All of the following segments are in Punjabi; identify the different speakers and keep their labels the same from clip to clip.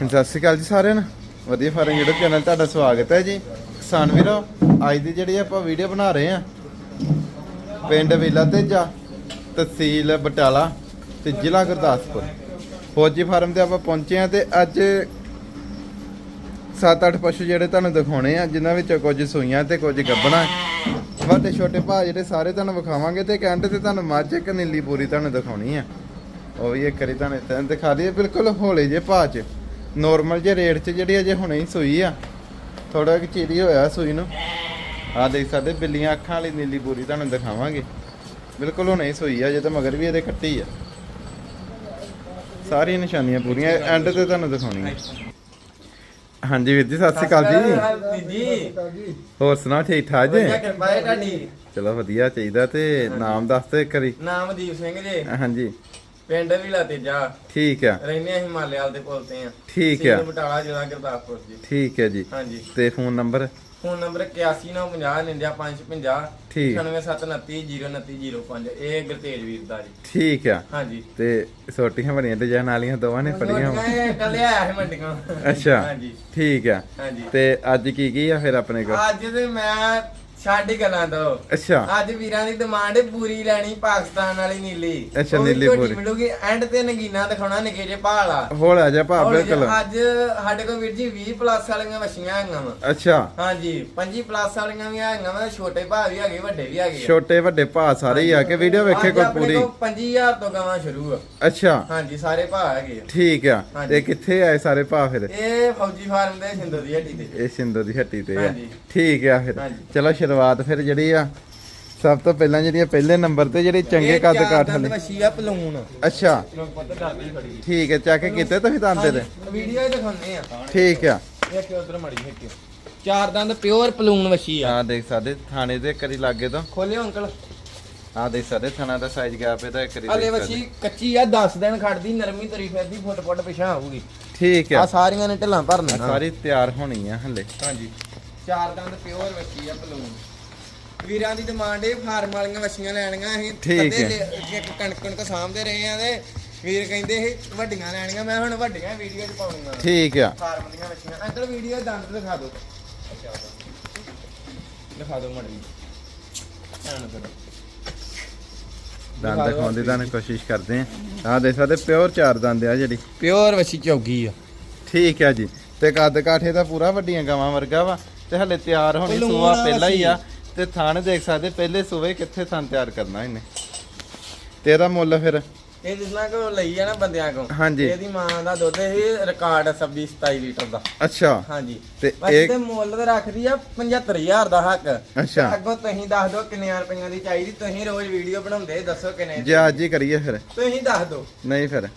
Speaker 1: ਸਤਿ ਸ਼੍ਰੀ ਅਕਾਲ ਜੀ ਸਾਰਿਆਂ ਨੂੰ। ਵਧੀਆ ਫਾਰਮ YouTube ਚੈਨਲ ਤੁਹਾਡਾ ਸਵਾਗਤ ਹੈ ਜੀ। ਕਿਸਾਨ ਵੀਰੋ, ਅੱਜ ਦੀ ਜਿਹੜੀ ਆਪਾਂ ਵੀਡੀਓ ਬਣਾ ਰਹੇ ਆ ਪਿੰਡ ਵਿਲਾ ਤੇਜਾ, ਤਹਿਸੀਲ ਬਟਾਲਾ ਤੇ ਜ਼ਿਲ੍ਹਾ ਗੁਰਦਾਸਪੁਰ। ਫੌਜੀ ਫਾਰਮ ਤੇ ਆਪਾਂ ਪਹੁੰਚੇ ਆ ਤੇ ਅੱਜ 7-8 ਪਸ਼ੂ ਜਿਹੜੇ ਤੁਹਾਨੂੰ ਦਿਖਾਉਣੇ ਆ, ਜਿਨ੍ਹਾਂ ਵਿੱਚੋਂ ਕੁਝ ਸੂਈਆਂ ਤੇ ਕੁਝ ਗੱਬਣਾ ਵੱਡੇ ਛੋਟੇ ਭਾਅ ਜਿਹੜੇ ਸਾਰੇ ਤੁਹਾਨੂੰ ਵਿਖਾਵਾਂਗੇ ਤੇ ਕਹਿੰਦੇ ਤੇ ਤੁਹਾਨੂੰ ਮੱਝ ਇੱਕ ਨੀਲੀ ਪੂਰੀ ਤੁਹਾਨੂੰ ਦਿਖਾਉਣੀ ਆ। ਉਹ ਵੀ ਇੱਕ ਵਾਰੀ ਤੁਹਾਨੂੰ ਇੱਥੇ ਦਿਖਾ ਦਈਏ, ਬਿਲਕੁਲ ਹੌਲੇ ਜੇ ਭਾਅ 'ਚ। ਨੋਰਮਲ ਜੇ ਰੇਟ 'ਚ ਜਿਹੜੀ ਅਜੇ ਹੁਣੇ ਹੀ ਸੂਈ ਆ। ਥੋੜਾ ਕਿ ਚੀਰੀ ਹੋਇਆ ਸੂਈ ਨੂੰ। ਆ ਦੇਖ ਸਕਦੇ ਬਿੱਲੀਆਂ ਅੱਖਾਂ ਵਾਲੀ ਨੀਲੀ ਪੂਰੀ ਤੁਹਾਨੂੰ ਦਿਖਾਵਾਂਗੇ। ਬਿਲਕੁਲ ਹੁਣੇ ਹੀ ਸੂਈ ਆ ਜੇ ਤਾਂ ਮਗਰ ਵੀ ਇਹਦੇ ਕੱਟੀ ਆ। ਸਾਰੀਆਂ ਨਿਸ਼ਾਨੀਆਂ ਪੂਰੀਆਂ ਐਂਡ ਤੇ ਤੁਹਾਨੂੰ ਦਿਖਾਉਣੀਆਂ। ਹਾਂਜੀ ਵੀਰ ਜੀ ਸਤਿ ਸ਼੍ਰੀ ਅਕਾਲ ਜੀ। ਹੋਰ ਸੁਣਾ ਠੀਕ ਠਾਕ ਜੀ? ਚਲੋ ਵਧੀਆ ਚਾਹੀਦਾ ਤੇ ਨਾਮ ਦੱਸ ਇੱਕ ਵਾਰੀ।
Speaker 2: ਨਾਮ ਦੀਪ ਸਿੰਘ ਜੀ।
Speaker 1: ਹਾਂਜੀ।
Speaker 2: ਪਿੰਡ ਵੀ ਤੇਜਾ
Speaker 1: ਠੀਕ ਆ।
Speaker 2: ਰਹਿੰਦੇ ਆ ਹਿਮਾਲਿਆਲ ਦੇ ਪੁੱਲ ਤੇ ਆ।
Speaker 1: ਠੀਕ ਆ।
Speaker 2: ਬਟਾਲਾ ਜ਼ਿਲ੍ਹਾ ਗੁਰਦਾਸਪੁਰ ਜੀ।
Speaker 1: ਠੀਕ ਹੈ ਜੀ।
Speaker 2: ਹਾਂਜੀ।
Speaker 1: ਤੇ ਫੋਨ ਨੰਬਰ?
Speaker 2: ਫੋਨ ਨੰਬਰ 81950550
Speaker 1: ਠੀਕ।
Speaker 2: 9779099005 ਇਹ ਗੁਰਤੇਜ ਵੀਰ ਦਾ ਜੀ।
Speaker 1: ਠੀਕ ਆ।
Speaker 2: ਹਾਂਜੀ।
Speaker 1: ਤੇ ਸੋਟੀਆਂ ਬਣੀਆਂ ਤੇ ਜਾਨ ਵਾਲੀਆਂ ਦੋਵਾਂ ਨੇ ਫੜੀਆਂ।
Speaker 2: ਇਹ ਕੱਲੇ ਆਇਆ ਹੈ ਮੰਡੀਆਂ।
Speaker 1: ਅੱਛਾ।
Speaker 2: ਹਾਂਜੀ।
Speaker 1: ਠੀਕ ਆ।
Speaker 2: ਹਾਂਜੀ।
Speaker 1: ਤੇ ਅੱਜ ਕੀ ਕੀ ਆ ਫਿਰ ਆਪਣੇ ਕੋਲ?
Speaker 2: ਅੱਜ ਤੇ ਮੈਂ ਛੱਡ ਗੱਲਾਂ ਦੋ।
Speaker 1: ਅੱਛਾ।
Speaker 2: ਅੱਜ ਵੀਰਾਂ ਦੀ ਡਿਮਾਂਡ ਹੈ ਪੂਰੀ ਲੈਣੀ ਪਾਕਿਸਤਾਨ ਵਾਲੀ ਨੀਲੀ।
Speaker 1: ਅੱਛਾ,
Speaker 2: ਉਹ ਵੀ
Speaker 1: ਨੀਲੀ
Speaker 2: ਝੋਟੀ
Speaker 1: ਪੂਰੀ।
Speaker 2: ਮਿਲੂਗੀ ਐਂਡ ਤੇ ਨਗੀਨਾ ਦਿਖਾਉਣਾ ਨਿੱਕੇ ਜੇ ਭਾਲਾ
Speaker 1: ਹੋਲ ਆ ਜਾ ਭਾ ਬਿਲਕੁਲ।
Speaker 2: ਅੱਜ ਸਾਡੇ ਕੋਲ ਵੀਰ ਜੀ 20 ਪਲੱਸ ਵਾਲੀਆਂ ਵਛੀਆਂ ਹੈਗੀਆਂ ਵਾ।
Speaker 1: ਅੱਛਾ।
Speaker 2: ਹਾਂਜੀ 25 ਪਲੱਸ ਵਾਲੀਆਂ ਵੀ ਹੈਗੀਆਂ ਵਾ ਛੋਟੇ ਭਾ ਵੀ ਹੈਗੇ ਵੱਡੇ ਵੀ ਹੈਗੇ ਆ।
Speaker 1: ਛੋਟੇ ਵੱਡੇ ਭਾ ਸਾਰੇ ਹੀ ਆ ਕੇ ਵੀਡੀਓ ਵੇਖੇ
Speaker 2: ਅੱਜ
Speaker 1: ਕੋਈ
Speaker 2: ਆਪਣੇ
Speaker 1: ਪੂਰੀ?
Speaker 2: ਕੋਲ 25000 ਤੋਂ ਗਾਵਾਂ ਸ਼ੁਰੂ ਆ।
Speaker 1: ਅੱਛਾ।
Speaker 2: ਹਾਂਜੀ ਸਾਰੇ ਭਾ ਹੈਗੇ ਆ।
Speaker 1: ਠੀਕ ਆ।
Speaker 2: ਹਾਂਜੀ।
Speaker 1: ਤੇ ਕਿੱਥੇ ਆਏ ਸਾਰੇ ਭਾ ਫਿਰ?
Speaker 2: ਇਹ ਫੌਜੀ ਫਾਰਮ ਦੇ ਸਿੰਧੂ ਦੀ ਹੱਟੀ ਤੇ।
Speaker 1: ਇਹ ਸਿੰਧੂ ਦੀ ਹੱਟੀ ਤੇ ਆ।
Speaker 2: ਹਾਂਜੀ।
Speaker 1: ਠੀਕ ਆ ਫਿਰ।
Speaker 2: ਹਾਂਜੀ।
Speaker 1: ਚਲੋ ਸ਼ੁਰੂਆਤ ਫਿਰ ਜਿਹੜੀ ਆ ਸਭ ਤੋਂ ਪਹਿਲਾਂ ਜਿਹੜੀ ਆ ਪਹਿਲੇ ਨੰਬਰ ਤੇ ਜਿਹੜੀ ਚੰਗੇ ਕੱਦ ਕਾਠ ਵਾਲੀ।
Speaker 2: ਵਛੀ ਆ ਪਲੂਣ
Speaker 1: ਅੱਛਾ।
Speaker 2: ਪਤਾ ਕਰਦੀ ਖੜੀ
Speaker 1: ਠੀਕ ਹੈ ਚੱਕ ਕੀਤੇ ਤੁਸੀਂ ਦੰਦੇ ਦੇ
Speaker 2: ਵੀਡੀਓ ਹੀ ਦਿਖਾਉਂਦੇ ਆ
Speaker 1: ਠੀਕ ਆ।
Speaker 2: ਇਹ ਕਿ ਉਧਰ ਮੜੀ ਹੈ। ਕਿ ਚਾਰ ਦੰਦ ਪਿਓਰ ਪਲੂਣ ਵਛੀ ਆ।
Speaker 1: ਆ ਦੇਖ ਸਕਦੇ ਥਾਣੇ ਦੇ ਕਰੀ ਲਾਗੇ ਤੋਂ।
Speaker 2: ਖੋਲਿਓ ਅੰਕਲ।
Speaker 1: ਆ ਦੇਖ ਸਕਦੇ ਥਾਣਾ ਦਾ ਸਾਈਜ਼ ਗਿਆ ਪਏ ਤਾਂ ਕਰੀ ਸਕਦੇ।
Speaker 2: ਵਛੀ ਕੱਚੀ ਆ 10 ਦਿਨ ਖੜਦੀ ਨਰਮੀ ਤਰੀ ਫਿਰਦੀ ਫੁੱਟ ਫੁੱਟ ਪਿਛਾ ਆਊਗੀ।
Speaker 1: ਠੀਕ
Speaker 2: ਆ।
Speaker 1: ਆ
Speaker 2: ਸਾਰੀਆਂ ਨੇ ਢਿੱਲਾਂ ਭਰਨੀਆਂ।
Speaker 1: ਸਾਰੀ ਤਿਆਰ ਹੋਣੀ ਆ ਹਲੇ।
Speaker 2: ਹਾਂਜੀ। ਚਾਰ ਦੰਦ ਪਿਓਰ ਵਛੀ ਆ ਪਲੂਨ ਵੀਰਾਂ ਦੀ ਡਿਮਾਂਡ ਇਹ ਫਾਰਮ ਵਾਲੀਆਂ ਵਛੀਆਂ ਲੈਣੀਆਂ ਅਸੀਂ।
Speaker 1: ਠੀਕ ਹੈ।
Speaker 2: ਕਣਕ ਕਣਕ ਸਾਂਭਦੇ ਰਹੇ ਆ ਤੇ ਵੀਰ ਕਹਿੰਦੇ ਇਹ ਵੱਡੀਆਂ ਲੈਣੀਆਂ ਮੈਂ ਹੁਣ ਵੱਡੀਆਂ ਵੀਡੀਓ 'ਚ ਪਾਉਣੀਆਂ।
Speaker 1: ਠੀਕ ਆ।
Speaker 2: ਫਾਰਮ ਦੀਆਂ ਵਛੀਆਂ। ਅੰਕਲ ਵੀਡੀਓ ਦੰਦ ਦਿਖਾ ਦਿਓ। ਦਿਖਾ ਦਿਓ ਮੜੀ ਧਿਆਨ ਕਰੋ।
Speaker 1: ਦੰਦ ਦਿਖਾਉਣ ਦੀ ਤੁਹਾਨੂੰ ਕੋਸ਼ਿਸ਼ ਕਰਦੇ ਆ ਆ ਦੇਖ ਸਕਦੇ ਪਿਓਰ ਚਾਰ ਦੰਦ ਆ ਜਿਹੜੀ।
Speaker 2: ਪਿਓਰ ਵਛੀ ਚੌਗੀ ਆ।
Speaker 1: ਠੀਕ ਆ ਜੀ। ਤੇ ਕੱਦ ਕਾਠੇ ਦਾ ਪੂਰਾ ਵੱਡੀਆਂ ਗਾਵਾਂ ਵਰਗਾ ਵਾ। ਤੇ ਹਲੇ ਤਿਆਰ ਹੋਣੀ ਸੂਆ ਪਹਿਲਾਂ ਹੀ ਆ। ਤੇ ਥਾਣ ਦੇਖ ਸਕਦੇ ਪਹਿਲੇ ਸੂਵੇ ਕਿੱਥੇ ਥਾਂ ਤਿਆਰ ਕਰਨਾ ਇਹਨੇ। ਤੇ ਇਹਦਾ ਮੁੱਲ ਫਿਰ?
Speaker 2: ਇਹ ਜਿਸਨਾ ਕੋ ਲਈ ਆ ਨਾ ਬੰਦਿਆਂ ਕੋ
Speaker 1: ਹਾਂਜੀ।
Speaker 2: ਇਹਦੀ ਮਾਂ ਦਾ ਦੁੱਧ ਇਹ ਰਿਕਾਰਡ ਆ 26 27 ਲੀਟਰ ਦਾ।
Speaker 1: ਅੱਛਾ।
Speaker 2: ਹਾਂਜੀ।
Speaker 1: ਤੇ ਇਹ
Speaker 2: ਤੇ ਮੁੱਲ ਤੇ ਰੱਖਦੀ ਆ 75000 ਦਾ ਹੱਕ।
Speaker 1: ਅੱਛਾ।
Speaker 2: ਅੱਗੋਂ ਤੁਸੀਂ ਦੱਸ ਦਿਓ ਕਿੰਨੇ ਰੁਪਈਆਂ ਦੀ ਚਾਹੀਦੀ ਤੁਸੀਂ ਰੋਜ਼ ਵੀਡੀਓ ਬਣਾਉਂਦੇ ਦੱਸੋ ਕਿੰਨੇ।
Speaker 1: ਜੇ ਅੱਜ ਹੀ ਕਰੀਏ ਫਿਰ।
Speaker 2: ਤੁਸੀਂ ਦੱਸ ਦਿਓ।
Speaker 1: ਨਹੀਂ ਫਿਰ।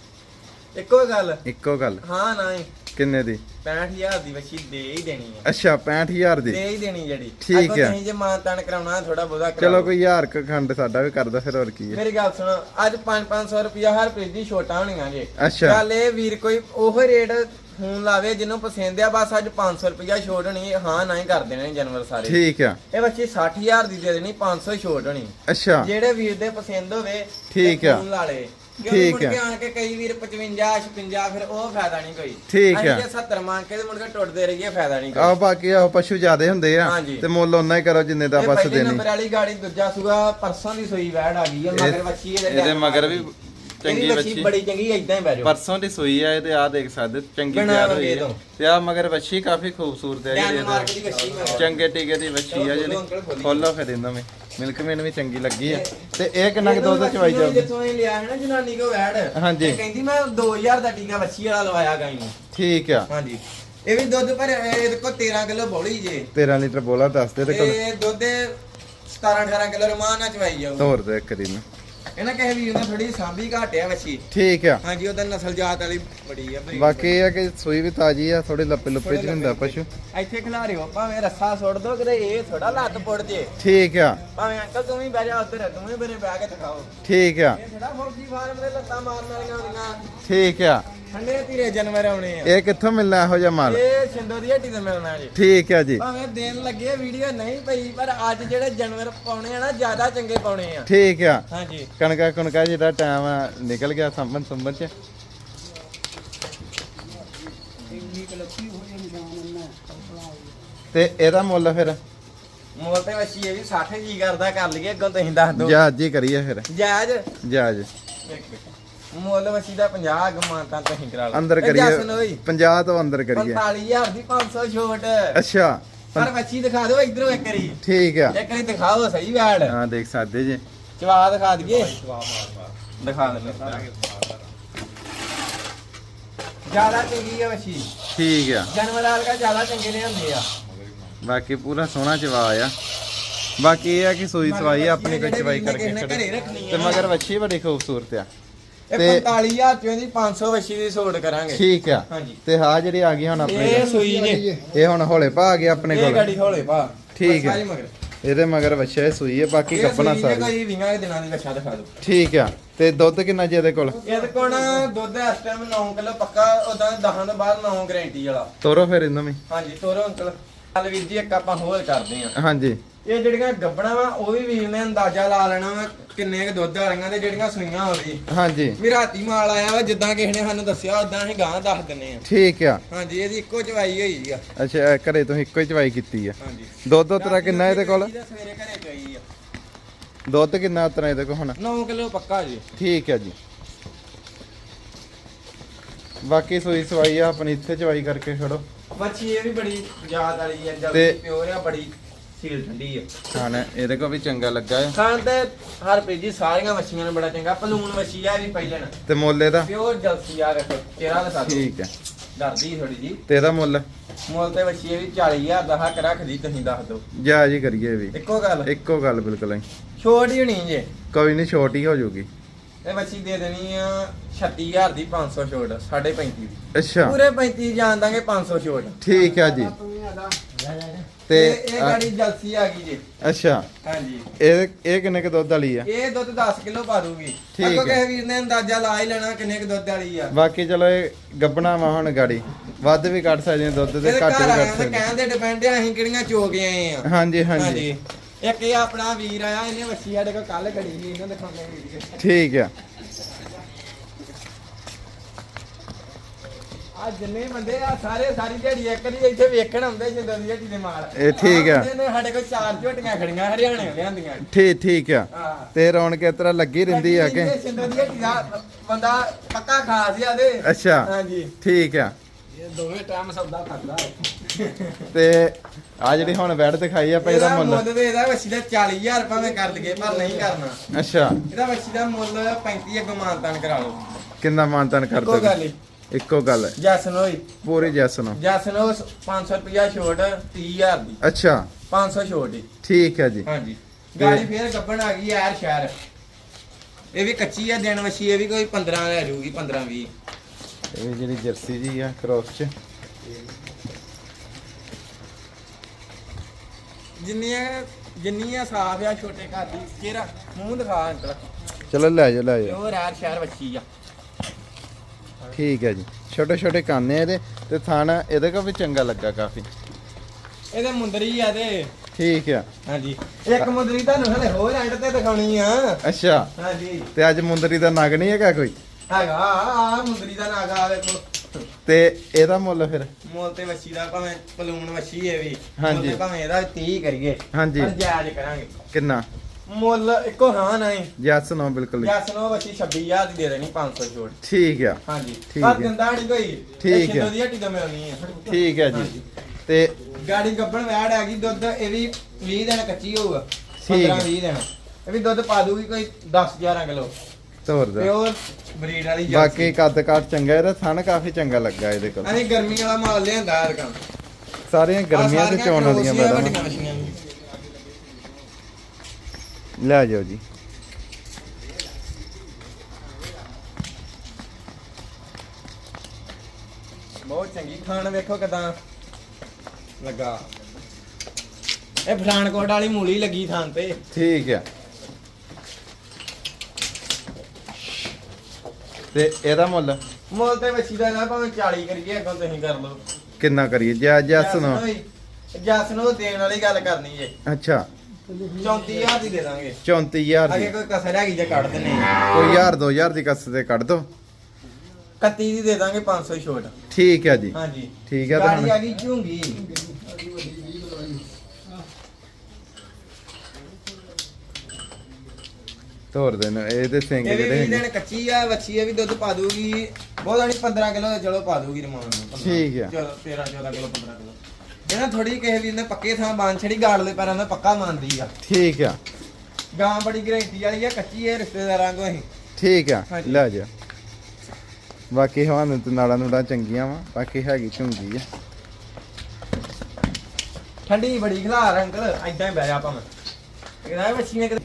Speaker 2: ਇੱਕੋ ਗੱਲ।
Speaker 1: ਇੱਕੋ ਗੱਲ।
Speaker 2: ਹਾਂ ਨਾ ਹੀ।
Speaker 1: ਕਿੰਨੇ ਦੀ?
Speaker 2: 65000 ਦੀ ਵਛੀ ਦੇ ਹੀ ਦੇਣੀ ਆ।
Speaker 1: ਅੱਛਾ 65000 ਦੀ।
Speaker 2: ਦੇ ਹੀ ਦੇਣੀ ਜਿਹੜੀ।
Speaker 1: ਠੀਕ ਆ।
Speaker 2: ਤੁਸੀਂ ਜੇ ਮਾਨ ਤਾਨ ਕਰਾਉਣਾ ਥੋੜਾ ਬਹੁਤਾ
Speaker 1: ਚਲੋ। ਕੋਈ ਹਜ਼ਾਰ ਕੁ ਖੰਡ ਸਾਡਾ ਵੀ ਕਰਦਾ ਫਿਰ ਹੋਰ ਕੀ ਹੈ
Speaker 2: ਮੇਰੀ ਗੱਲ ਸੁਣੋ ਅੱਜ 5-500 ਰੁਪਿਆ ਹਰ ਪੇਜ ਦੀ ਛੋਟਾ ਹੋਣੀਆਂ ਜੇ।
Speaker 1: ਅੱਛਾ।
Speaker 2: ਗੱਲ ਇਹ ਵੀਰ ਕੋਈ ਉਹ ਰੇਟ ਫੋਨ ਲਾਵੇ ਜਿਹਨੂੰ ਪਸੰਦ ਆ ਬਸ ਅੱਜ 500 ਰੁਪਿਆ ਛੋਟ ਹੋਣੀ ਹਾਂ ਨਾ ਹੀ ਕਰ ਦੇਣੇ ਜਾਨਵਰ ਸਾਰੇ।
Speaker 1: ਠੀਕ ਆ।
Speaker 2: ਇਹ ਬੱਚੀ 60000 ਦੀ ਦੇ ਦੇਣੀ 500 ਛੋਟ ਹੋਣੀ।
Speaker 1: ਅੱਛਾ।
Speaker 2: ਜਿਹੜੇ ਵੀਰ ਦੇ ਪਸੰਦ ਹੋਵੇ
Speaker 1: ਠੀਕ ਆ।
Speaker 2: ਫੋਨ ਲਾ ਲੇ
Speaker 1: ਠੀਕ
Speaker 2: ਮੁੜ
Speaker 1: ਆ।
Speaker 2: ਕੇ ਆਣ ਕੇ ਕਈ ਵੀਰ 55 56 ਫਿਰ ਉਹ ਫਾਇਦਾ ਨਹੀਂ ਕੋਈ
Speaker 1: ਠੀਕ
Speaker 2: ਅਸੀਂ
Speaker 1: ਆ।
Speaker 2: ਜੇ 70 ਮੰਗ ਕੇ ਤੇ ਮੁੜ ਕੇ ਟੁੱਟਦੇ ਰਹੀਏ ਫਾਇਦਾ ਨਹੀਂ
Speaker 1: ਆਹ
Speaker 2: ਕੋਈ
Speaker 1: ਬਾਕੀ ਆਹ ਪਸ਼ੂ ਜ਼ਿਆਦੇ ਹੁੰਦੇ ਆ
Speaker 2: ਹਾਂਜੀ।
Speaker 1: ਤੇ ਮੁੱਲ ਉਹਨਾਂ ਹੀ ਕਰੋ ਜਿੰਨੇ ਦਾ
Speaker 2: ਇਹ
Speaker 1: ਬਸ
Speaker 2: ਪਹਿਲੀ
Speaker 1: ਦੇਣੀ
Speaker 2: ਨੰਬਰ ਵਾਲੀ ਗਾੜੀ ਦੂਜਾ ਸੂਗਾ ਪਰਸੋਂ ਦੀ ਸੂਈ ਵੈੜ ਆ ਗਈ ਹੈ ਮਗਰ ਵੱਛੀ ਇਹਦੇ
Speaker 1: ਮਗਰ
Speaker 2: ਆ
Speaker 1: ਵੀ। ਚੰਗੀ ਵੱਛੀ।
Speaker 2: ਬੜੀ ਚੰਗੀ ਇਦਾਂ ਹੀ ਬਹਿ ਜਾਓ।
Speaker 1: ਪਰਸੋਂ ਦੀ ਸੂਈ ਆ ਇਹਦੇ ਆ ਦੇਖ ਸਕਦੇ ਚੰਗੀ ਤਿਆਰ ਹੋਈ ਆ।
Speaker 2: ਤੋਂ।
Speaker 1: ਤੇ ਆ ਮਗਰ ਵੱਛੀ ਕਾਫੀ ਖੂਬਸੂਰਤ ਹੈ ਜਿਹੜੀ
Speaker 2: ਮੈਂ
Speaker 1: ਚੰਗੇ ਟੀਕੇ ਦੀ ਵੱਛੀ ਆ ਜਿਹੜੀ।
Speaker 2: ਖੋਲੀ।
Speaker 1: ਫਿਰ ਇਹਨਾਂ ਵਿੱਚ ਮਿਲਕ ਮੇਨ ਵੀ ਚੰਗੀ ਲੱਗੀ ਆ। ਤੇ ਇਹ ਕਿੰਨਾ ਕੁ ਦੁੱਧ ਚਵਾਈ ਜਾਊਗੀ?
Speaker 2: ਜਿੱਥੋਂ ਇਹ ਲਿਆ ਹੈ ਨਾ ਜਨਾਨੀ ਕੋ ਵੈੜ।
Speaker 1: ਹਾਂਜੀ।
Speaker 2: ਇਹ ਕਹਿੰਦੀ ਮੈਂ 2000 ਦਾ ਟੀਕਾ ਵੱਛੀ ਵਾਲਾ ਲਵਾਇਆ ਗਾਈ ਨੂੰ।
Speaker 1: ਠੀਕ ਆ।
Speaker 2: ਹਾਂਜੀ। ਇਹ ਵੀ ਦੁੱਧ ਪਰ ਇਹਦੇ ਕੋ 13 ਕਿਲੋ ਬੋਲੀ ਜੇ।
Speaker 1: 13 ਲੀਟਰ ਬੋਲਾ ਦੱਸ ਦੇ ਤੇ
Speaker 2: ਇਹ ਦੁੱਧ 17 18 ਕਿਲੋ ਰਮਾਨ ਨਾਲ ਚਵਾਈ ਜਾਊ
Speaker 1: ਤੋਰ ਦੇ ਕਰੀ ਨੂੰ
Speaker 2: ਇਹਨਾਂ ਕਹੇ ਵੀ ਉਹਨਾਂ ਥੋੜੀ ਸਾਂਭੀ ਘਾਟਿਆ ਵੱਛੀ।
Speaker 1: ਠੀਕ ਆ।
Speaker 2: ਹਾਂਜੀ ਉਹਦਾ ਨਸਲ ਜਾਤ ਵਾਲੀ ਬੜੀ ਆ ਬਰੀਕ
Speaker 1: ਬਾਕੀ ਇਹ ਆ ਕਿ ਸੂਈ ਵੀ ਤਾਜੀ ਆ ਥੋੜੇ ਲੱਪੇ ਲੁੱਪੇ ਚ ਹੁੰਦਾ ਪਸ਼ੂ।
Speaker 2: ਇੱਥੇ ਖਿਲਾਰਿਓ ਭਾਵੇਂ ਰੱਸਾ ਸੁੱਟ ਦੋ ਕਿਤੇ ਇਹ ਥੋੜਾ ਲੱਤ ਪੁੱਟ ਜੇ।
Speaker 1: ਠੀਕ ਆ।
Speaker 2: ਭਾਵੇਂ ਅੰਕਲ ਤੂੰ ਵੀ ਬਹਿ ਜਾ ਉੱਧਰ ਤੂੰ ਵੀ ਮੇਰੇ ਬਹਿ ਕੇ ਦਿਖਾਓ।
Speaker 1: ਠੀਕ ਆ।
Speaker 2: ਇਹ ਥੋੜਾ ਫੌਜੀ ਫਾਰਮ ਦੇ ਲੱਤਾਂ ਮਾਰਨ ਵਾਲੀਆਂ ਹੁੰਦੀਆਂ।
Speaker 1: ਠੀਕ ਆ।
Speaker 2: ਠੰਡੇ ਧੀਰੇ ਜਾਨਵਰ ਆਉਣੇ ਆ।
Speaker 1: ਇਹ ਕਿੱਥੋਂ ਮਿਲਣਾ ਇਹੋ ਜਿਹਾ ਮਾਲ?
Speaker 2: ਇਹ ਛਿੰਦੋ ਦੀ ਹੱਟੀ ਤੇ ਮਿਲਣਾ ਜੀ।
Speaker 1: ਠੀਕ ਆ ਜੀ।
Speaker 2: ਭਾਵੇਂ ਦਿਨ ਲੱਗੇ ਵੀਡੀਓ ਨਹੀਂ ਪਈ ਪਰ ਅੱਜ ਜਿਹੜੇ ਜਾਨਵਰ ਪਾਉਣੇ ਆ ਨਾ ਜ਼ਿਆਦਾ ਚੰਗੇ ਪਾਉਣੇ ਆ।
Speaker 1: ਠੀਕ ਆ।
Speaker 2: ਹਾਂਜੀ।
Speaker 1: ਕਣਕਾ ਕਣਕਾ ਜਿਹੜਾ ਟਾਈਮ ਨਿਕਲ ਗਿਆ ਸੰਭਨ ਸੰਭਨ ਚ।
Speaker 3: ਹੋ ਜੇ ਹੋ
Speaker 1: ਤੇ ਇਹਦਾ ਮੁੱਲ ਫਿਰ?
Speaker 2: ਮੁੱਲ ਤੇ ਵਸ਼ੀ ਇਹ ਵੀ 60 ਜੀ ਕਰਦਾ ਕਰ ਲਈਏ ਅੱਗੋਂ ਤੁਸੀਂ ਦੱਸ ਦਿਓ।
Speaker 1: ਜਾਇਜ਼ ਹੀ ਕਰੀਏ ਫਿਰ।
Speaker 2: ਜਾਇਜ਼।
Speaker 1: ਜਾਇਜ਼।
Speaker 2: ਮੁੱਲ ਵਸ਼ੀ ਦਾ 50 ਗਮਾਂ ਤਾਂ ਤੁਸੀਂ ਕਰਾ ਲਓ।
Speaker 1: ਅੰਦਰ ਕਰੀਏ
Speaker 2: ਜੱਸ ਨੂੰ ਵੀ।
Speaker 1: 50 ਤੋਂ ਅੰਦਰ ਕਰੀਏ।
Speaker 2: 45000 ਦੀ 500 ਛੋਟ।
Speaker 1: ਅੱਛਾ
Speaker 2: ਪਰ ਵਸ਼ੀ ਦਿਖਾ ਦਿਓ ਇਧਰੋਂ ਇੱਕ ਵਾਰੀ।
Speaker 1: ਠੀਕ ਆ।
Speaker 2: ਇੱਕ ਵਾਰੀ ਦਿਖਾਓ ਸਹੀ ਵੈੜ
Speaker 1: ਹਾਂ ਦੇਖ ਸਕਦੇ ਜੀ।
Speaker 2: ਚਵਾ ਦਿਖਾ ਦਈਏ। ਦਿਖਾ ਦਿੰਦੇ। ਜ਼ਿਆਦਾ ਚੰਗੀ ਹੈ ਵਸ਼ੀ
Speaker 1: ਠੀਕ ਆ।
Speaker 2: ਜਨਮਲਾਲ ਕਾ ਜ਼ਿਆਦਾ ਚੰਗੇ ਨੇ ਹੁੰਦੇ ਆ।
Speaker 1: ਬਾਕੀ ਪੂਰਾ ਸੋਹਣਾ ਚਵਾ ਆ। ਬਾਕੀ ਇਹ ਆ ਕਿ ਸੂਈ ਸਵਾਈ ਆ ਆਪਣੀ ਕੋਈ ਚਵਾਈ ਕਰਕੇ ਤੇ
Speaker 2: ਆ।
Speaker 1: ਮਗਰ ਵੱਛੀ ਬੜੀ ਖੂਬਸੂਰਤ ਆ। ਤੇ-
Speaker 2: 45000 ਚੋਂ ਦੀ 500 ਵਸ਼ੀ ਦੀ ਸੋੜ ਕਰਾਂਗੇ।
Speaker 1: ਠੀਕ ਆ।
Speaker 2: ਹਾਂਜੀ।
Speaker 1: ਤੇ ਹਾਂ ਜਿਹੜੀ ਆ ਗਈ ਹੁਣ ਆਪਣੇ
Speaker 2: ਇਹ। ਸੂਈ ਜੇ
Speaker 1: ਇਹ ਹੁਣ ਹੌਲੇ ਪਾ ਆ ਗਿਆ ਆਪਣੇ
Speaker 2: ਇਹ
Speaker 1: ਕੋਲ।
Speaker 2: ਗਾੜੀ ਹੌਲੇ ਪਾ।
Speaker 1: ਠੀਕ ਹੈ। ਇਹਦੇ ਮਗਰ ਵੱਛਾ ਸੂਈ ਹੈ ਬਾਕੀ
Speaker 2: ਇਹ
Speaker 1: ਕੱਪਣਾ ਸਾਰੀ।
Speaker 2: ਕੋਈ ਵਿੰਗਾ ਦੇ ਦਿਨਾਂ ਦੀ ਵਛਾ ਦਿਖਾ ਦਿਓ।
Speaker 1: ਠੀਕ ਆ। ਤੇ ਦੁੱਧ ਕਿੰਨਾ ਜੀ ਇਹਦੇ ਕੋਲ?
Speaker 2: ਇਹਦੇ ਕੋਲ ਨਾ ਦੁੱਧ ਇਸ ਟਾਈਮ 9 ਕਿਲੋ ਪੱਕਾ ਉਦਾਂ 10 ਤੋਂ ਬਾਅਦ 9 ਗਾਰੰਟੀ ਵਾਲਾ।
Speaker 1: ਤੋਰੋ ਫਿਰ ਇਹਨੂੰ ਵੀ।
Speaker 2: ਹਾਂਜੀ ਤੋਰੋ ਅੰਕਲ। ਚੱਲ ਵੀਰ ਜੀ ਇੱਕ ਆਪਾਂ ਹੋਰ ਕਰਦੇ ਆ
Speaker 1: ਹਾਂਜੀ।
Speaker 2: ਇਹ ਜਿਹੜੀਆਂ ਗੱਬਣਾ ਵਾ ਉਹ ਵੀ ਵੀਰ ਨੇ ਅੰਦਾਜ਼ਾ ਲਾ ਲੈਣਾ ਵਾ ਕਿੰਨੇ ਕੁ ਦੁੱਧ ਵਾਲੀਆਂ ਤੇ ਜਿਹੜੀਆਂ ਸੂਈਆਂ ਹੋ ਗਈ
Speaker 1: ਹਾਂਜੀ।
Speaker 2: ਵੀ ਰਾਤੀ ਮਾਲ ਆਇਆ ਵਾ ਜਿੱਦਾਂ ਕਿਸੇ ਨੇ ਸਾਨੂੰ ਦੱਸਿਆ ਉਦਾਂ ਅਸੀਂ ਗਾਂ ਦੱਸ ਦਿੰਨੇ ਆ।
Speaker 1: ਠੀਕ ਆ।
Speaker 2: ਹਾਂਜੀ ਇਹਦੀ ਇੱਕੋ ਚਵਾਈ ਹੋਈ ਆ।
Speaker 1: ਅੱਛਾ ਘਰੇ ਤੁਸੀਂ ਇੱਕੋ ਹੀ ਚਵਾਈ ਕੀਤੀ ਆ।
Speaker 2: ਹਾਂਜੀ।
Speaker 1: ਦੁੱਧ ਉਤਰਾ ਕਿੰਨਾ ਇਹਦੇ ਕੋਲ?
Speaker 2: ਸਵੇਰੇ ਘਰੇ ਚੋਈ ਆ।
Speaker 1: ਦੁੱਧ ਕਿੰਨਾ ਉਤਰਾ ਇਹਦੇ ਕੋਲ ਹੁਣ?
Speaker 2: 9 ਕਿਲੋ ਪੱਕਾ ਜੀ।
Speaker 1: ਠੀਕ ਆ ਜੀ। ਬਾਕੀ ਸੂਈ ਸਵਾਈ ਆ ਆਪਣੀ ਇੱਥੇ ਚਵਾਈ ਕਰਕੇ ਛੱਡੋ
Speaker 2: ਮੱਛੀ ਇਹ ਵੀ ਬੜੀ ਯਾਦ ਵਾਲੀ ਆ ਜਲਦੀ ਪਿਓਰ ਆ ਬੜੀ। ਸੀਲ ਠੰਡੀ ਆ।
Speaker 1: ਖਾਣਾ ਇਹਦੇ ਕੋਲ ਵੀ ਚੰਗਾ ਲੱਗਾ ਆ।
Speaker 2: ਖਾਣ ਤੇ ਹਰ ਜੀ ਸਾਰੀਆਂ ਮੱਛੀਆਂ ਨੂੰ ਬੜਾ ਚੰਗਾ ਪਲੂਣ ਮੱਛੀ ਆ ਇਹ ਵੀ ਪਹਿਲਣ
Speaker 1: ਤੇ ਮੁੱਲ ਇਹਦਾ
Speaker 2: ਪਿਓਰ ਜਲਸੀ ਆ ਵੇਖੋ ਚਿਹਰਾ ਦਿਓ
Speaker 1: ਠੀਕ ਆ।
Speaker 2: ਡਰਦੀ ਥੋੜੀ ਜੀ।
Speaker 1: ਤੇ ਇਹਦਾ ਮੁੱਲ?
Speaker 2: ਮੁੱਲ ਤੇ ਮੱਛੀ ਇਹ ਵੀ 40000 ਦਾ ਹੱਕ ਰੱਖਦੀ ਤੁਸੀਂ ਦੱਸ ਦਿਓ।
Speaker 1: ਜਾਇਜ਼ ਹੀ ਕਰੀਏ ਵੀ।
Speaker 2: ਇੱਕੋ ਗੱਲ।
Speaker 1: ਇੱਕੋ ਗੱਲ ਬਿਲਕੁਲ ਹੀ
Speaker 2: ਛੋਟ ਹੀ ਹੋਣੀ ਜੇ।
Speaker 1: ਕੋਈ ਨਹੀਂ ਛੋਟੀ ਹੋ ਜਾਊਗੀ
Speaker 2: ਇਹ ਮੱਛੀ ਦੇ ਦੇਣੀ ਆ 36000 ਦੀ 500 ਛੋਟ 35 ਦੀ।
Speaker 1: ਅੱਛਾ।
Speaker 2: ਪੂਰੇ 35 ਜਾਣ ਦਾਂਗੇ 500 ਛੋਟ।
Speaker 1: ਠੀਕ ਆ ਜੀ।
Speaker 2: ਤੇ
Speaker 1: ਤੇ
Speaker 2: ਇਹ
Speaker 1: ਆ-
Speaker 2: ਗਾੜੀ ਜਲਸੀ ਆ ਗਈ ਜੀ।
Speaker 1: ਅੱਛਾ।
Speaker 2: ਹਾਂਜੀ।
Speaker 1: ਇਹ ਇਹ ਕਿੰਨੇ ਕ ਦੁੱਧ ਵਾਲੀ ਆ?
Speaker 2: ਇਹ ਦੁੱਧ 10 ਕਿਲੋ ਪਾ ਦੂਗੀ।
Speaker 1: ਠੀਕ
Speaker 2: ਅੱਗੋਂ
Speaker 1: ਹੈ।
Speaker 2: ਕਿਸੇ ਵੀਰ ਨੇ ਅੰਦਾਜ਼ਾ ਲਾ ਹੀ ਲੈਣਾ ਕਿੰਨੇ ਕੁ ਦੁੱਧ ਵਾਲੀ ਆ।
Speaker 1: ਬਾਕੀ ਚਲੋ ਇਹ ਗੱਬਣਾ ਵਾ ਹੁਣ ਗਾੜੀ। ਵੱਧ ਵੀ ਕੱਢ ਸਕਦੇ ਆ ਦੁੱਧ ਤੇ ਘੱਟ ਵੀ ਕੱਢ ਸਕਦੇ
Speaker 2: ਡਿਪੈਂਡ ਆ ਅਸੀਂ ਕਿਹੜੀਆਂ ਚੋ ਕੇ ਆਏ ਆ।
Speaker 1: ਹਾਂਜੀ। ਹਾਂਜੀ।
Speaker 2: ਇੱਕ ਇਹ ਆਪਣਾ ਵੀਰ ਆਇਆ ਇਹਨੇ ਵੱਛੀ ਸਾਡੇ ਕੋਲ ਕੱਲ ਖੜੀ ਸੀ ਇਹਨਾਂ ਦਿਖਾਉਂਦੇ ਵੀਡੀਓ
Speaker 1: ਠੀਕ ਆ।
Speaker 2: ਆ ਜਿੰਨੇ ਬੰਦੇ ਆ ਸਾਰੇ ਸਾਰੀ ਦਿਹਾੜੀ ਇੱਕ ਵਾਰੀ ਇੱਥੇ ਵੇਖਣ ਆਉਂਦੇ ਜਿੰਦਾਂ ਦੀ ਹੱਟੀ ਦੇ ਮਾਲ।
Speaker 1: ਇਹ ਠੀਕ ਆ।
Speaker 2: ਆਹ ਬੰਦੇ ਨੇ ਸਾਡੇ ਕੋਲ ਚਾਰ ਝੋਟੀਆਂ ਖੜੀਆਂ ਹਰਿਆਣੇ ਲਿਆਂਦੀਆਂ
Speaker 1: ਠੀਕ ਠੀਕ ਆ।
Speaker 2: ਹਾਂ।
Speaker 1: ਤੇ ਰੌਣਕ ਇਸ ਤਰ੍ਹਾਂ ਲੱਗੀ ਰਹਿੰਦੀ ਆ ਕਿ?
Speaker 2: ਜਿੰਦਾਂ ਦੀ ਹੱਟੀ ਦਾ ਬੰਦਾ ਪੱਕਾ ਖਾਸ ਆ ਦੇ
Speaker 1: ਅੱਛਾ।
Speaker 2: ਹਾਂਜੀ।
Speaker 1: ਠੀਕ ਆ।
Speaker 2: ਇਹ ਦੋਵੇਂ ਟਾਈਮ ਸੌਦਾ ਕਰਦਾ ਹੈ।
Speaker 1: ਤੇ ਆ ਜਿਹੜੀ ਹੁਣ ਬੈਡ ਦਿਖਾਈ ਆ ਪਈ ਦਾ
Speaker 2: ਇਹਦਾ
Speaker 1: ਮੁੱਲ
Speaker 2: ਮੁੱਲ ਤੇ ਇਹਦਾ ਵੱਛੀ ਦਾ 40000 ਭਾਵੇਂ ਕਰ ਲਈਏ ਪਰ ਨਹੀਂ ਕਰਨਾ।
Speaker 1: ਅੱਛਾ।
Speaker 2: ਇਹਦਾ ਵੱਛੀ ਦਾ ਮੁੱਲ 35 ਅੱਗੋਂ ਮਾਨਤਾਨ ਕਰਾ ਲਓ।
Speaker 1: ਕਿੰਨਾ ਮਾਨਤਨ ਕਰ
Speaker 2: ਇੱਕੋ ਗੱਲ
Speaker 1: ਇੱਕੋ ਗੱਲ
Speaker 2: ਜੈਸਨ ਹੋਈ।
Speaker 1: ਪੂਰੀ ਜੈਸਨ
Speaker 2: ਜੈਸਨ ਉਹ 500 ਰੁਪਿਆ ਛੋਟ 30000 ਦੀ।
Speaker 1: ਅੱਛਾ।
Speaker 2: 500 ਛੋਟ ਹੀ
Speaker 1: ਠੀਕ ਹੈ ਜੀ।
Speaker 2: ਹਾਂਜੀ।
Speaker 1: ਤੇ-
Speaker 2: ਗਾੜੀ ਫੇਰ ਗੱਬਣ ਆ ਗਈ ਯਾਰ ਸ਼ਹਿਰ ਇਹ ਵੀ ਕੱਚੀ ਆ ਦਿਨ ਵਛੀ ਇਹ ਵੀ ਕੋਈ 15 ਲੈ ਜਾਊਗੀ 15 20
Speaker 1: ਇਹ ਜਿਹੜੀ ਜਰਸੀ ਜੀ ਆ ਕ੍ਰੋਸ ਚ।
Speaker 2: ਜਿੰਨੀਆਂ ਜਿੰਨੀਆਂ ਸਾਫ਼ ਆ ਛੋਟੇ ਘਰ ਦੀ ਚਿਹਰਾ ਮੂੰਹ ਦਿਖਾ ਅੰਕਲ
Speaker 1: ਚਲੋ ਲੈ ਜਾਓ ਲੈ ਜਾਓ।
Speaker 2: ਉਹ ਯਾਰ ਸ਼ਹਿਰ ਵਛੀ ਆ।
Speaker 1: ਠੀਕ ਹੈ ਜੀ। ਛੋਟੇ ਛੋਟੇ ਕਾਨੇ ਆ ਇਹਦੇ ਤੇ ਥਣ ਇਹਦੇ ਕੋ ਵੀ ਚੰਗਾ ਲੱਗਾ ਕਾਫੀ।
Speaker 2: ਇਹਦੇ ਮੁੰਦਰੀ ਆ ਦੇ
Speaker 1: ਠੀਕ ਆ।
Speaker 2: ਹਾਂਜੀ। ਇੱਕ ਮੁੰਦਰੀ ਤੁਹਾਨੂੰ ਹਲੇ ਹੋਰ ਐਂਡ ਤੇ ਦਿਖਾਉਣੀ ਆ।
Speaker 1: ਅੱਛਾ।
Speaker 2: ਹਾਂਜੀ।
Speaker 1: ਤੇ ਅੱਜ ਮੁੰਦਰੀ ਦਾ ਨਗ ਨਹੀਂ ਹੈਗਾ ਕੋਈ?
Speaker 2: ਹੈਗਾ ਆ ਮੁੰਦਰੀ ਦਾ ਨਾਗਾ ਆ ਵੇਖੋ
Speaker 1: ਤੇ ਇਹਦਾ ਮੁੱਲ ਫਿਰ?
Speaker 2: ਮੁੱਲ ਤੇ ਵੱਛੀ ਦਾ ਭਾਵੇਂ ਪਲੂਣ ਵੱਛੀ ਹੈ ਵੀ
Speaker 1: ਹਾਂਜੀ।
Speaker 2: ਤੇ ਭਾਵੇਂ ਇਹਦਾ 30 ਕਰੀਏ
Speaker 1: ਹਾਂਜੀ।
Speaker 2: ਪਰ ਜਾਇਜ਼ ਕਰਾਂਗੇ।
Speaker 1: ਕਿੰਨਾ?
Speaker 2: ਮੁੱਲ ਇੱਕੋ ਹਾਂ ਨਹੀਂ।
Speaker 1: ਜੈਸ ਨੋ ਬਿਲਕੁਲ
Speaker 2: ਜੱਸ ਨੂੰ ਵੱਛੀ 26000 ਦੀ ਦੇ ਦੇਣੀ 500 ਛੋੜ
Speaker 1: ਠੀਕ ਆ।
Speaker 2: ਹਾਂਜੀ।
Speaker 1: ਠੀਕ
Speaker 2: ਪਰ
Speaker 1: ਹੈ।
Speaker 2: ਦਿੰਦਾ ਨਹੀਂ ਕੋਈ।
Speaker 1: ਠੀਕ ਹੈ।
Speaker 2: ਹੈ ਦੀ ਹੱਟੀ ਤੋਂ ਮਿਲਣੀ ਹੈ
Speaker 1: ਠੀਕ ਹੈ ਜੀ। ਤੇ
Speaker 2: ਗਾੜੀ ਗੱਬਣ ਵੈੜ ਹੈਗੀ ਦੁੱਧ ਇਹ ਵੀ 20 ਦਿਨ ਕੱਚੀ ਹੋਊਗਾ
Speaker 1: ਠੀਕ
Speaker 2: 15
Speaker 1: ਹੈ।
Speaker 2: 20 ਦਿਨ। ਇਹ ਵੀ ਦੁੱਧ ਪਾ ਦੂਗੀ ਕੋਈ 10 11 ਕਿਲੋ।
Speaker 1: ਤੋਰ ਦਾ
Speaker 2: ਪਿਓਰ ਬਰੀਡ ਵਾਲੀ ਜਰਸੀ।
Speaker 1: ਬਾਕੀ ਕੱਦ ਕਾਠ ਚੰਗਾ ਇਹਦਾ ਥਣ ਕਾਫੀ ਚੰਗਾ ਲੱਗਾ ਇਹਦੇ ਕੋਲ।
Speaker 2: ਅਸੀਂ ਗਰਮੀ ਵਾਲਾ ਮਾਲ ਲਿਆਂਦਾ ਐਰਕਾਂ
Speaker 1: ਸਾਰੀਆਂ ਗਰਮੀਆਂ ਤੇ ਚੋਣ ਵਾਲੀਆਂ ਮੈਡਮ। ਲੈ ਜਾਓ ਜੀ।
Speaker 2: ਬਹੁਤ ਚੰਗੀ ਖਾਣ ਵੇਖੋ ਕਿਦਾਂ ਲੱਗਾ। ਇਹ ਪਠਾਨਕੋਟ ਵਾਲੀ ਮੂਲੀ ਲੱਗੀ ਥਾਂ ਤੇ।
Speaker 1: ਠੀਕ ਆ। ਤੇ ਇਹਦਾ ਮੁੱਲ?
Speaker 2: ਮੁੱਲ ਤੇ ਵੱਛੀ ਦਾ ਨਾ ਭਾਵੇਂ 40 ਕਰੀਏ ਅੱਗੋਂ ਤੁਸੀਂ ਕਰ ਲਓ।
Speaker 1: ਕਿੰਨਾ ਕਰੀਏ? ਜੈ ਜੈਸ ਨੋ
Speaker 2: ਜੱਸ ਨੂੰ ਦੇਣ ਵਾਲੀ ਗੱਲ ਕਰਨੀ ਜੇ।
Speaker 1: ਅੱਛਾ।
Speaker 2: 34000 ਦੀ ਦੇ ਦਾਂਗੇ।
Speaker 1: 34000
Speaker 2: ਅਗੇ ਕੋਈ ਕਸਰ ਹੈਗੀ ਜੇ ਕੱਢ ਦਿੰਨੇ
Speaker 1: ਕੋਈ 1000 2000 ਦੀ ਕਸ ਤੇ ਕੱਢ ਦੋ।
Speaker 2: 31 ਦੀ ਦੇ ਦਾਂਗੇ 500 ਛੋਟ।
Speaker 1: ਠੀਕ ਹੈ ਜੀ।
Speaker 2: ਹਾਂਜੀ।
Speaker 1: ਠੀਕ ਹੈ ਤਾਂ
Speaker 2: ਗਾੜੀ ਆ ਗਈ ਝੂੰਗੀ।
Speaker 1: ਤੋਰ ਦੇਣ ਇਹਦੇ ਸਿੰਘ
Speaker 2: ਇਹ ਵੀ
Speaker 1: ਜਿਹੜੇ
Speaker 2: 20
Speaker 1: ਹੈਗੇ।
Speaker 2: ਦਿਨ ਕੱਚੀ ਆ ਵੱਛੀ ਇਹ ਵੀ ਦੁੱਧ ਪਾ ਦੂਗੀ। ਬਹੁਤਾ ਨਹੀਂ 15 ਕਿਲੋ ਚਲੋ ਪਾ ਦੂਗੀ ਰਮਾਨ ਨੂੰ
Speaker 1: ਠੀਕ ਆ।
Speaker 2: ਚਲੋ 13 14 ਕਿਲੋ 15 ਕਿਲੋ। ਇਹਨਾਂ ਥੋੜੀ ਕਿਸੇ ਵੀਰ ਨੇ ਪੱਕੇ ਥਾਂ ਬਾਂਝ ਛੜੀ ਗਾੜ ਦੇ ਪੈਰਾਂ ਦਾ ਪੱਕਾ ਮੰਨਦੀ ਆ।
Speaker 1: ਠੀਕ ਆ।
Speaker 2: ਗਾਂ ਬੜੀ ਗਰੰਟੀ ਵਾਲੀ ਆ ਕੱਚੀ ਹੈ ਰਿਸ਼ਤੇਦਾਰਾਂ ਕੋ ਅਸੀਂ।
Speaker 1: ਠੀਕ ਆ
Speaker 2: ਹਾਂਜੀ।
Speaker 1: ਲੈ ਜਾ। ਬਾਕੀ ਹਵਾਨ ਤੇ ਨਾੜਾ ਨੂੜਾ ਚੰਗੀਆਂ ਵਾ ਬਾਕੀ ਹੈਗੀ ਝੁੰਗੀ ਆ।
Speaker 2: ਠੰਡੀ ਬੜੀ ਖਲਾਰ ਅੰਕਲ। ਐਦਾਂ ਹੀ ਬਹਿ ਜਾ ਭਾਵੇਂ। ਇਹਦਾ ਵੱਛੀਆਂ ਕਿ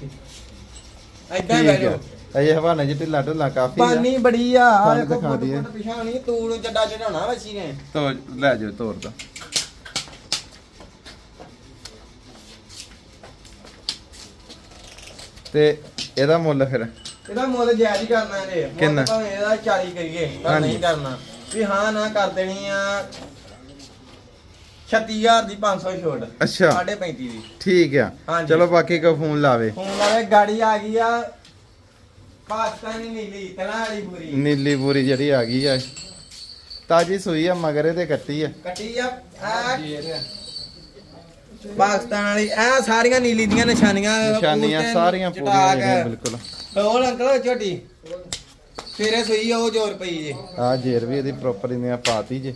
Speaker 2: ਐਦਾਂ ਬਹਿ
Speaker 1: ਠੀਕ ਆ।
Speaker 2: ਜਾ
Speaker 1: ਅਜੇ ਹਵਾਨੇ ਚ ਢਿੱਲਾ ਢਿੱਲਾ ਕਾਫੀ ਆ।
Speaker 2: ਪਾਣੀ ਬੜੀ ਆ ਆ
Speaker 1: ਸਾਨੂੰ
Speaker 2: ਦੇਖੋ
Speaker 1: ਦਿਖਾ
Speaker 2: ਤੂੜ ਚੱਡਾ ਚੜਾਉਣਾ ਵੱਛੀ ਨੇ
Speaker 1: ਤੋ ਲੈ ਜਾਓ ਤੋਰ ਦੋ। ਤੇ ਇਹਦਾ ਮੁੱਲ ਫਿਰ?
Speaker 2: ਇਹਦਾ ਮੁੱਲ ਜਾਇਜ਼ ਹੀ ਕਰਨਾ ਇਹਦੇ। ਮੁੱਲ
Speaker 1: ਕਿੰਨਾ?
Speaker 2: ਭਾਵੇਂ ਇਹਦਾ 40 ਕਰੀਏ ਪਰ
Speaker 1: ਹਾਂਜੀ।
Speaker 2: ਨਹੀਂ ਕਰਨਾ। ਵੀ ਹਾਂ ਨਾ ਕਰ ਦੇਣੀ ਆ 36000 ਦੀ 500 ਛੋਟ।
Speaker 1: ਅੱਛਾ।
Speaker 2: 35 ਦੀ।
Speaker 1: ਠੀਕ ਆ।
Speaker 2: ਹਾਂਜੀ।
Speaker 1: ਚਲੋ ਬਾਕੀ ਕੋ ਫੋਨ ਲਾਵੇ।
Speaker 2: ਹੁਣ ਵਾਲੇ ਗਾੜੀ ਆ ਗਈ ਆ। ਪਾਕਿਸਤਾਨੀ ਨੀਲੀ ਤਲਾ ਵਾਲੀ ਪੂਰੀ।
Speaker 1: ਨੀਲੀ ਪੂਰੀ ਜਿਹੜੀ ਆ ਗਈ ਆ। ਤਾਜੀ ਸੂਈ ਆ ਮਗਰ ਇਹਦੇ ਕੱਟੀ ਆ।
Speaker 2: ਕੱਟੀ ਆ ਆ। ਪਾਕਿਸਤਾਨ ਵਾਲੀ ਆ ਸਾਰੀਆਂ ਨੀਲੀ ਦੀਆਂ ਨਿਸ਼ਾਨੀਆਂ।
Speaker 1: ਨਿਸ਼ਾਨੀਆਂ ਸਾਰੀਆਂ
Speaker 2: ਚਟਾਕ
Speaker 1: ਪੂਰੀਆਂ ਜਿਹੜੀਆਂ ਬਿਲਕੁਲ।
Speaker 2: ਹੋਰ ਅੰਕਲ ਝੋਟੀ ਤੇਰੇ ਸੂਈ ਆ ਉਹ ਜ਼ੋਰ ਪਈ ਜੇ।
Speaker 1: ਆ ਜੇਰ ਵੀ ਇਹਦੀ ਪ੍ਰੋਪਰ ਇਹਨੇ ਪਾਤੀ ਜੇ।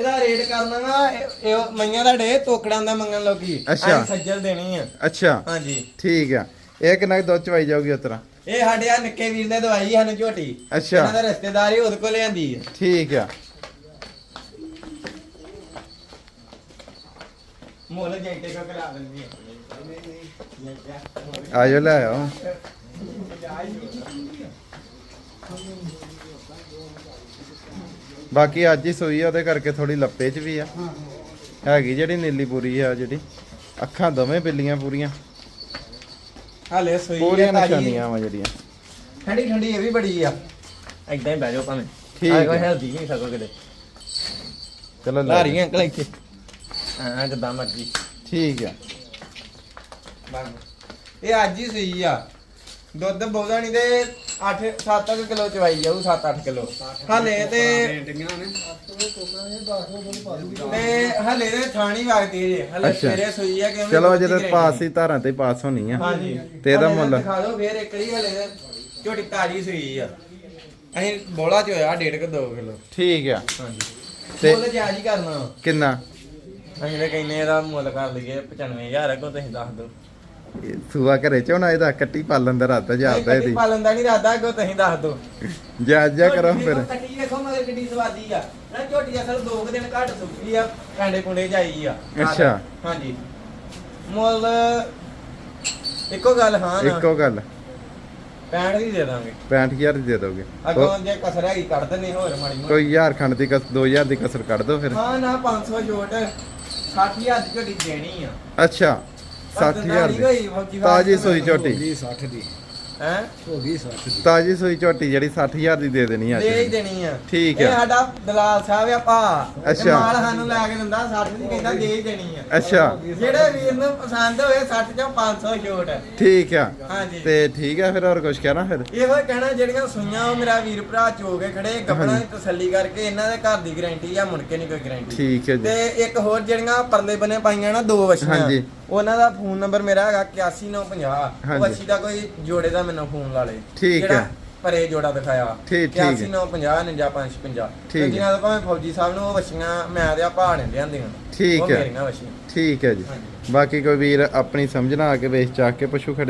Speaker 2: ਇਹਦਾ ਰੇਟ ਕਰਨਾ ਵਾ ਇਹ- ਇਹ ਮਈਆਂ ਦਾ ਡੇ ਤੋਕੜਾਂ ਦਾ ਮੰਗਣ ਲੋਕੀ।
Speaker 1: ਅੱਛਾ।
Speaker 2: ਅਸੀਂ ਸੱਜਲ ਦੇਣੀ ਆ।
Speaker 1: ਅੱਛਾ।
Speaker 2: ਹਾਂਜੀ।
Speaker 1: ਠੀਕ ਆ। ਇਹ ਕਿੰਨਾ ਕੁ ਦੁੱਧ ਚਵਾਈ ਜਾਊਗੀ ਉਤਰਾ
Speaker 2: ਇਹ ਸਾਡੇ ਆ ਨਿੱਕੇ ਵੀਰ ਨੇ ਦਵਾਈ ਸਾਨੂੰ ਝੋਟੀ।
Speaker 1: ਅੱਛਾ।
Speaker 2: ਇਹਨਾਂ ਦਾ ਰਿਸ਼ਤੇਦਾਰ ਹੀ ਉਹਦੇ ਕੋਲ ਲਿਆਂਦੀ ਆ।
Speaker 1: ਠੀਕ ਆ।
Speaker 2: ਮੁੱਲ ਜੈਂਟੇ ਕੋ ਕਰਾ ਦਿੰਦੀ ਆ।
Speaker 1: ਆਜੋ ਲੈ ਆਓ। ਬਾਕੀ ਅੱਜ ਹੀ ਸੋਈ ਆ ਉਹਦੇ ਕਰਕੇ ਥੋੜੀ ਲੱਪੇ ਚ ਵੀ ਆ।
Speaker 3: ਹਾਂ।
Speaker 1: ਹੈਗੀ ਜਿਹੜੀ ਨੀਲੀ ਪੂਰੀ ਆ ਜਿਹੜੀ। ਅੱਖਾਂ ਦੋਵੇਂ ਬਿੱਲੀਆਂ ਪੂਰੀਆਂ।
Speaker 2: ਹਾਲੇ ਸੂਈ
Speaker 1: ਪੂਰੀਆਂ
Speaker 2: ਆ
Speaker 1: ਨਿਸ਼ਾਨੀਆਂ ਜਿਹੜੀਆਂ।
Speaker 2: ਠੰਡੀ ਠੰਡੀ ਇਹ ਵੀ ਬੜੀ ਆ। ਏਦਾਂ ਹੀ ਬਹਿ ਜਾਓ ਭਾਵੇਂ।
Speaker 1: ਠੀਕ ਆ।
Speaker 2: ਹੈਲਦੀ ਨਹੀਂ ਸਕੋ ਕਿਤੇ।
Speaker 1: ਚਲੋ ਲੈ
Speaker 2: ਲਾਰੀਆਂ ਅੰਕਲ ਇੱਥੇ। ਹਾਂ ਜਿੱਦਾਂ ਮਰਜ਼ੀ।
Speaker 1: ਠੀਕ ਆ।
Speaker 2: ਇਹ ਅੱਜ ਹੀ ਸੂਈ ਆ। ਦੁੱਧ ਬਹੁਤਾ ਨਹੀਂ ਤੇ 8 7 ਕਿਲੋ ਚਵਾਈ ਜਾਊ 7-8 ਕਿਲੋ। ਹਾਲੇ ਤੇ ਤੇ ਹਲੇ ਦੇ ਥਾਣੀ ਵਗਦੀ ਜੇ ਹਲੇ
Speaker 1: ਅੱਛਾ।
Speaker 2: ਸਵੇਰੇ ਸੂਈ ਆ ਕਿ ਉਹਨੇ
Speaker 1: ਚਲੋ ਜਦੋਂ
Speaker 2: ਦੀ
Speaker 1: ਪਾਸ ਹੀ ਧਾਰਾਂ ਤੇ ਪਾਸ ਹੋਣੀ ਆ।
Speaker 2: ਹਾਂਜੀ।
Speaker 1: ਤੇ ਇਹਦਾ
Speaker 2: ਹਲੇ
Speaker 1: ਮੁੱਲ?
Speaker 2: ਦਿਖਾ ਦਿਓ ਫੇਰ ਇਕੜੀ ਹਲੇ ਦੇ ਝੋਟੀ ਤਾਜੀ ਸੂਈ ਆ। ਅਸੀਂ ਬੋਲਾ ਚ ਹੋਇਆ 1.5 2 ਕਿਲੋ।
Speaker 1: ਠੀਕ ਆ।
Speaker 2: ਹਾਂਜੀ।
Speaker 1: ਤੇ-
Speaker 2: ਮੁੱਲ ਜਾਇਜ਼ ਹੀ ਕਰਨਾ।
Speaker 1: ਕਿੰਨਾ?
Speaker 2: ਅਸੀਂ ਤੇ ਕਹਿੰਨੇ ਇਹਦਾ ਮੁੱਲ ਕਰ ਲਈਏ 95000 ਅੱਗੋਂ ਤੁਸੀਂ ਦੱਸ ਦਿਓ।
Speaker 1: ਇਹ ਸੂਆ ਘਰੇ ਚ ਹੋਣਾ ਇਹਦਾ ਕੱਟੀ ਪਾਲਣ ਦਾ ਰਾਤ ਜਾਂਦਾ ਇਹਦੀ।
Speaker 2: ਪਾਲਣ ਦਾ ਨਹੀਂ ਇਰਾਦਾ ਅੱਗੋਂ ਤੁਸੀਂ ਦੱਸ ਦਿਓ।
Speaker 1: ਜਾ ਜਾ ਕਰੋ ਫਿਰ।
Speaker 2: ਦੇਖੋ, ਕੱਟੀ ਵੇਖੋ ਮਗਰ ਕਿੱਡੀ ਸਵਾਦੀ ਆ। ਨਾ ਝੋਟੀ ਅਸਲ ਦੋ ਕੁ ਦਿਨ ਘੱਟ ਸੁੱਕੀ ਆ ਕਾਂਡੇ ਕੁੰਡੇ ਜਾਈ ਆ।
Speaker 1: ਅੱਛਾ।
Speaker 2: ਹਾਂਜੀ। ਮੁੱਲ ਇੱਕੋ ਗੱਲ ਹਾਂ ਨਾ।
Speaker 1: ਇੱਕੋ ਗੱਲ।
Speaker 2: 65 ਦੀ ਦੇ ਦਾਂਗੇ।
Speaker 1: 65000 ਦੀ ਦੇ ਦੋਗੇ।
Speaker 2: ਅੱਗੋਂ ਜੇ ਕਸਰ ਹੈਗੀ ਕੱਢ ਦਿੰਨੇ ਹੋਰ ਮਾੜੀ ਮੋਟੀ।
Speaker 1: ਕੋਈ ਹਜ਼ਾਰ ਖੰਡ ਦੀ ਕਸ 2000 ਦੀ ਕਸਰ ਕੱਢ ਦੋ ਫਿਰ।
Speaker 2: ਹਾਂ ਨਾ 500 ਛੋਟ 60000 ਦੀ ਝੋਟੀ ਦੇਣੀ ਆ।
Speaker 1: ਅੱਛਾ। 60000 ਦੀ। ਤਾਜੀ ਸੂਈ ਝੋਟੀ।
Speaker 3: 60 ਦੀ।
Speaker 2: ਹੈ?
Speaker 3: ਹੋ ਗਈ 60 ਦੀ।
Speaker 1: ਤਾਜੀ ਸੂਈ ਝੋਟੀ ਜਿਹੜੀ 60000 ਦੀ ਦੇ ਦੇਣੀ ਅੱਜ।
Speaker 2: ਦੇ ਹੀ ਦੇਣੀ ਆ।
Speaker 1: ਠੀਕ
Speaker 2: ਇਹ
Speaker 1: ਆ।
Speaker 2: ਸਾਡਾ ਦਲਾਲ ਸਾਹਿਬ ਆ ਭਾ। ਤੇ
Speaker 1: ਅੱਛਾ।
Speaker 2: ਮਾਲ ਸਾਨੂੰ ਲੈ ਕੇ ਦਿੰਦਾ 60 ਦੀ ਕਹਿੰਦਾ ਦੇ ਹੀ ਦੇਣੀ ਆ।
Speaker 1: ਅੱਛਾ।
Speaker 2: ਜਿਹੜੇ ਵੀਰ ਨੂੰ ਪਸੰਦ ਹੋਏ 60 ਚੋਂ 500 ਛੋਟ
Speaker 1: ਠੀਕ ਆ।
Speaker 2: ਹਾਂਜੀ।
Speaker 1: ਤੇ ਠੀਕ ਆ ਫਿਰ ਹੋਰ ਕੁਝ ਕਹਿਣਾ ਫਿਰ?
Speaker 2: ਇਹੋ ਹੀ ਕਹਿਣਾ ਜਿਹੜੀਆਂ ਸੁਈਆਂ ਉਹ ਮੇਰਾ ਵੀਰ ਭਰਾ ਚੋ ਕੇ ਖੜੇ ਦੀ ਤਸੱਲੀ ਕਰਕੇ ਇਹਨਾਂ ਦੇ ਘਰ ਦੀ ਗਾਰੰਟੀ ਆ ਮੁੜ ਕੇ ਨਹੀਂ ਕੋਈ ਗਾਰੰਟੀ
Speaker 1: ਠੀਕ ਹੈ ਜੀ।
Speaker 2: ਤੇ ਇੱਕ ਹੋਰ ਜਿਹੜੀਆਂ ਪਰਲੇ ਬੰਨੇ ਪਾਈਆਂ ਨਾ ਦੋ ਵਛੀਆਂ।
Speaker 1: ਹਾਂਜੀ।
Speaker 2: ਉਹਨਾਂ ਦਾ ਫੋਨ ਨੰਬਰ ਮੇਰਾ ਹੈਗਾ 8190
Speaker 1: ਹਾਂਜੀ।
Speaker 2: ਉਹ ਵਛੀ ਦਾ ਕੋਈ ਜੋੜੇ ਦਾ ਮੈਨੂੰ ਫੋਨ ਲਾ ਲੇ
Speaker 1: ਠੀਕ ਹੈ।
Speaker 2: ਪਰੇ ਜੋੜਾ ਦਿਖਾਇਆ
Speaker 1: ਠੀਕ- ਠੀਕ ਹੈ।
Speaker 2: 8190 555
Speaker 1: ਠੀਕ ਹੈ।
Speaker 2: ਜਿਹਨਾਂ ਦਾ ਭਾਵੇਂ ਫੌਜੀ ਸਾਹਿਬ ਨੂੰ ਉਹ ਵਛੀਆਂ ਮੈਂ ਤੇ ਆ ਭਾਅ ਨੇ ਲਿਆਂਦੀਆਂ
Speaker 1: ਠੀਕ
Speaker 2: ਉਹ
Speaker 1: ਹੈ।
Speaker 2: ਮੇਰੀਆਂ ਵਛੀਆਂ
Speaker 1: ਠੀਕ ਹੈ ਜੀ
Speaker 2: ਹਾਂਜੀ
Speaker 1: ਬਾਕੀ ਕੋਈ ਵੀਰ ਆਪਣੀ ਸਮਝਣਾ ਆ ਕੇ ਵੇਚ ਚਾਕ ਕੇ ਪਸ਼ੂ ਖੜੇ